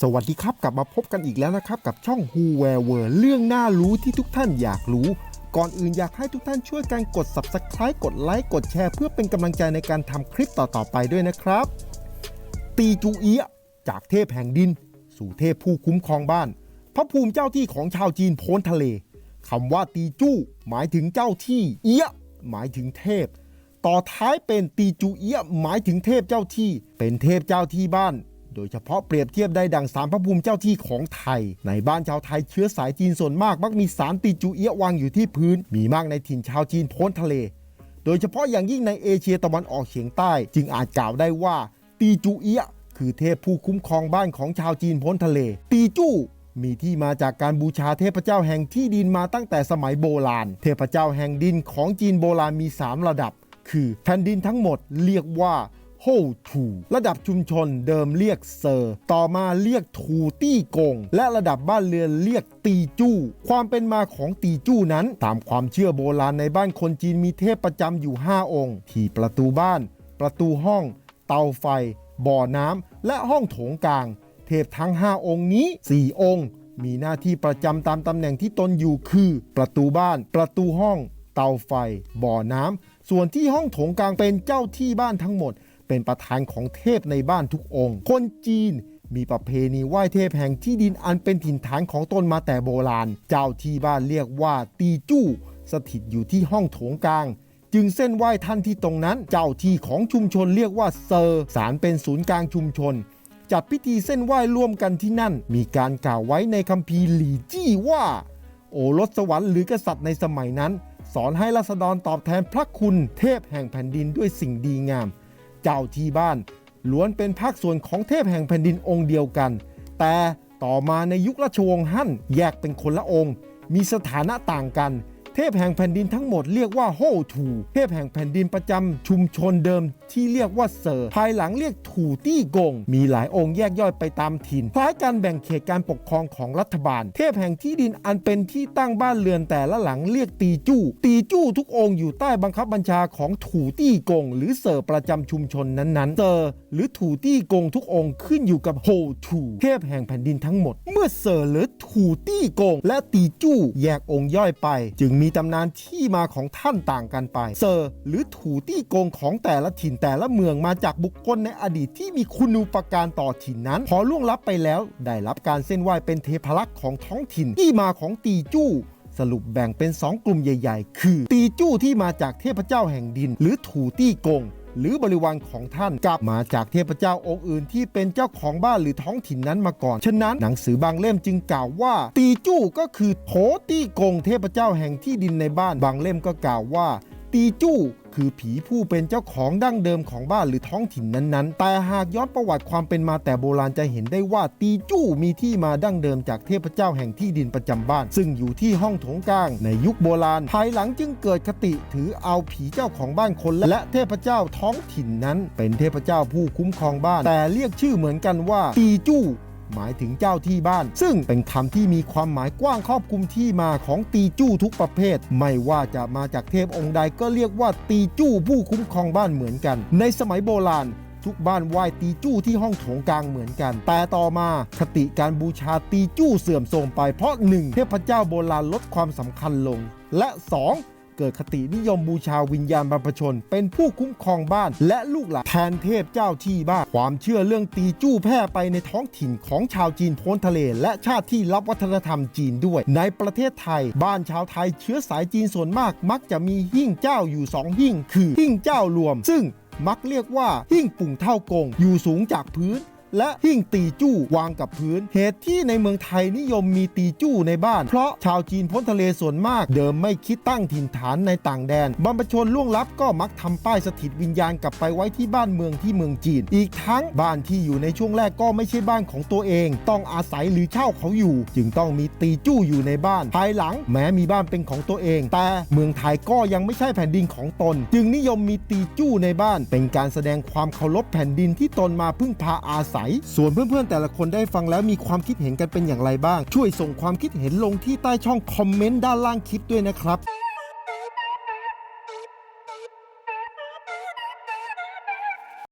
สวัสดีครับกลับมาพบกันอีกแล้วนะครับ กับช่อง Who Where Were เรื่องน่ารู้ที่ทุกท่านอยากรู้ ก่อนอื่นอยากให้ทุกท่านช่วยกันกด Subscribe กดไลค์กดแชร์ เพื่อเป็นกำลังใจในการทำคลิปต่อๆไปด้วยนะครับ ตีจูเอียจากเทพแห่งดิน สู่เทพผู้คุ้มครองบ้าน พระภูมิเจ้าที่ของชาวจีนโพ้นทะเลคำว่าตีจู้หมายถึงเจ้าที่เอียหมายถึงเทพ ต่อท้ายเป็นตีจูเอียหมายถึงเทพเจ้าที่ เป็นเทพเจ้าที่บ้าน โดยเฉพาะเปรียบเทียบได้ดังสารพระภูมิเจ้าที่ของไทย ในบ้านชาวไทยเชื้อสายจีนส่วนมาก มักมีสารตีจูเอียวางอยู่ที่พื้น มีมากในถิ่นชาวจีนพ้นทะเล โดยเฉพาะอย่างยิ่งในเอเชียตะวันออกเฉียงใต้ จึงอาจกล่าวได้ว่า ตีจูเอียคือเทพผู้คุ้มครองบ้านของชาวจีนพ้นทะเล ตีจู้มีที่มาจากการบูชาเทพเจ้าแห่งที่ดินมาตั้งแต่สมัยโบราณ เทพเจ้าแห่งดินของจีนโบราณมี 3 ระดับ คือแผ่นดินทั้งหมดเรียกว่า โฮทูระดับชุมชนเดิมเรียกเซอร์ ต่อมาเรียกทูตี้กง และระดับบ้านเรือนเรียกตีจู้ ความเป็นมาของตีจู้นั้น ตามความเชื่อโบราณในบ้านคนจีนมีเทพประจำอยู่ 5 องค์ ที่ประตูบ้าน ประตูห้อง เตาไฟ บ่อน้ำและห้องโถงกลาง เทพทั้ง 5 องค์นี้ 4 องค์ มีหน้าที่ประจำตามตำแหน่งที่ตนอยู่คือ ประตูบ้าน ประตูห้อง เตาไฟ บ่อน้ำส่วนที่ห้องโถงกลางเป็นเจ้าที่บ้านทั้งหมด เป็นประธานของเทพในบ้านทุกองค์ คนจีนมีประเพณีไหว้เทพแห่งที่ดินอันเป็นถิ่นฐานของตนมาแต่โบราณ เจ้าที่บ้านเรียกว่าตีจู้ สถิตอยู่ที่ห้องโถงกลาง จึงเส้นไหว้ท่านที่ตรงนั้น เจ้าที่ของชุมชนเรียกว่าเซอร์สารเป็นศูนย์กลางชุมชน จัดพิธีเส้นไหว้ร่วมกันที่นั่น มีการกล่าวไว้ในคัมภีร์หลี่จี้ว่า โอรสสวรรค์หรือกษัตริย์ในสมัยนั้น สอนให้ราษฎรตอบแทนพระคุณเทพแห่งแผ่นดินด้วยสิ่งดีงาม เจ้าที่บ้านล้วนเป็นภาคส่วนของเทพแห่งแผ่นดินองค์เดียวกัน แต่ต่อมาในยุคราชวงศ์ฮั่นแยกเป็นคนละองค์ มีสถานะต่างกัน เทพแห่งแผ่นดินทั้งหมดเรียกว่าโฮทูเทพแห่งแผ่นดินประจำชุมชนเดิมที่เรียกว่าเซอร์ภายหลังเรียกถูตี้กง มีหลายองค์แยกย่อยไปตามถิ่นคล้ายการแบ่งเขตการปกครองของรัฐบาล เทพแห่งที่ดินอันเป็นที่ตั้งบ้านเรือนแต่ละหลังเรียกตีจู้ ตีจู้ทุกองค์อยู่ใต้บังคับบัญชาของถูตี้กง หรือเซอร์ประจำชุมชนนั้นๆเซอร์หรือถูตี้กงทุกองค์ขึ้นอยู่กับโฮทูเทพแห่งแผ่นดินทั้งหมด เมื่อเซอร์หรือถูตี้กง และตีจู้แยกองค์ย่อยไป จึงมีตำนานที่มาของท่านต่างกันไป เซอร์ หรือถูตี้กงของแต่ละถิ่นแต่ละเมืองมาจากบุคคลในอดีตที่มีคุณูปการต่อถิ่นนั้น พอล่วงลับไปแล้ว ได้รับการเส้นไหว้เป็นเทพลักษณ์ของท้องถิ่นที่มาของตีจู้สรุปแบ่งเป็น 2 กลุ่มใหญ่ ๆ คือ ตีจู้ที่มาจากเทพเจ้าแห่งดิน หรือถูตี้กง หรือบริวารของท่านกับมาจากเทพเจ้าองค์อื่นที่เป็นเจ้าของบ้านหรือท้องถิ่นนั้นมาก่อน ฉะนั้นหนังสือบางเล่มจึงกล่าวว่า ตีจู้ก็คือโถตี้กงเทพเจ้าแห่งที่ดินในบ้านบางเล่มก็กล่าวว่า ตีจู้ คือผีผู้เป็นเจ้าของดั้งเดิมของบ้านหรือท้องถิ่นนั้นๆ แต่หากย้อนประวัติความเป็นมาแต่โบราณจะเห็นได้ว่าตีจู้มีที่มาดั้งเดิมจากเทพเจ้าแห่งที่ดินประจำบ้าน ซึ่งอยู่ที่ห้องโถงกลาง ในยุคโบราณ ภายหลังจึงเกิดคติถือเอาผีเจ้าของบ้านคนและเทพเจ้าท้องถิ่นนั้น เป็นเทพเจ้าผู้คุ้มครองบ้าน แต่เรียกชื่อเหมือนกันว่าตีจู้ หมายถึงเจ้าที่บ้าน ซึ่งเป็นคำที่มีความหมายกว้างครอบคลุมที่มาของตีจู้ทุกประเภท ไม่ว่าจะมาจากเทพองค์ใดก็เรียกว่าตีจู้ผู้คุ้มครองบ้านเหมือนกัน ในสมัยโบราณทุกบ้านไหว้ตีจู้ที่ห้องโถงกลางเหมือนกัน แต่ต่อมาคติการบูชาตีจู้เสื่อมโทรมไปเพราะ 1. เทพเจ้าโบราณลดความสำคัญลง และ 2. เกิดคตินิยมบูชาวิญญาณบรรพชน เป็นผู้คุ้มครองบ้าน และลูกหลานแทนเทพเจ้าที่บ้านความเชื่อเรื่องตีจู้แพร่ไปในท้องถิ่นของชาวจีนโพ้นทะเล และชาติที่รับวัฒนธรรมจีนด้วย ในประเทศไทย บ้านชาวไทยเชื้อสายจีนส่วนมาก มักจะมีหิ้งเจ้าอยู่สองหิ้งคือหิ้งเจ้ารวม ซึ่งมักเรียกว่าหิ้งปุ่งเท่ากงอยู่สูงจากพื้น และหิ้งตีจู้วางกับพื้น เหตุที่ในเมืองไทยนิยมมีตีจู้ในบ้าน เพราะชาวจีนพ้นทะเลส่วนมาก เดิมไม่คิดตั้งถิ่นฐานในต่างแดนบรรพชนล่วงลับก็มักทำป้ายสถิตวิญญาณกลับไปไว้ที่บ้านเมืองที่เมืองจีน อีกทั้งบ้านที่อยู่ในช่วงแรกก็ไม่ใช่บ้านของตัวเอง ต้องอาศัยหรือเช่าเขาอยู่ จึงต้องมีตีจู้อยู่ในบ้าน ภายหลังแม้มีบ้านเป็นของตัวเอง แต่เมืองไทยก็ยังไม่ใช่แผ่นดินของตน จึงนิยมมีตีจู้ในบ้าน เป็นการแสดงความเคารพแผ่นดินที่ตนมาพึ่งพาอาศัยส่วนเพื่อนๆแต่ละคนได้ฟังแล้วมีความคิดเห็นกันเป็นอย่างไรบ้าง ช่วยส่งความคิดเห็นลงที่ใต้ช่องคอมเมนต์ด้านล่างคลิปด้วยนะครับ